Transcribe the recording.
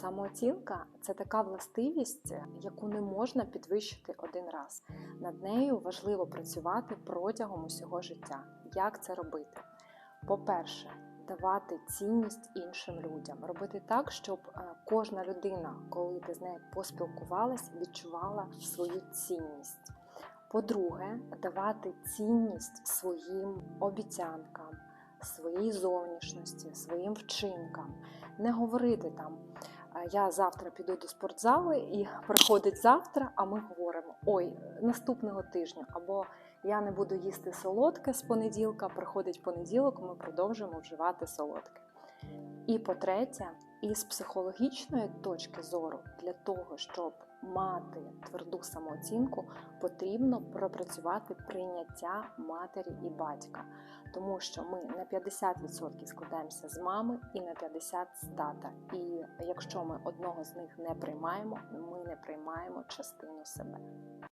Самооцінка це така властивість, яку не можна підвищити один раз. Над нею важливо працювати протягом усього життя. Як це робити? По-перше, давати цінність іншим людям, робити так, щоб е, кожна людина, коли ти з нею поспілкувалась, відчувала свою цінність. По-друге, давати цінність своїм обіцянкам, своїй зовнішності, своїм вчинкам. Не говорити там, «Е, я завтра піду до спортзали і приходить завтра, а ми говоримо: ой, наступного тижня, або я не буду їсти солодке з понеділка, приходить понеділок, ми продовжуємо вживати солодке. І по-третє, із психологічної точки зору, для того, щоб мати тверду самооцінку, потрібно пропрацювати прийняття матері і батька, тому що ми на 50% складаємося з мами і на 50% з тата. І якщо ми одного з них не приймаємо, ми не приймаємо частину себе.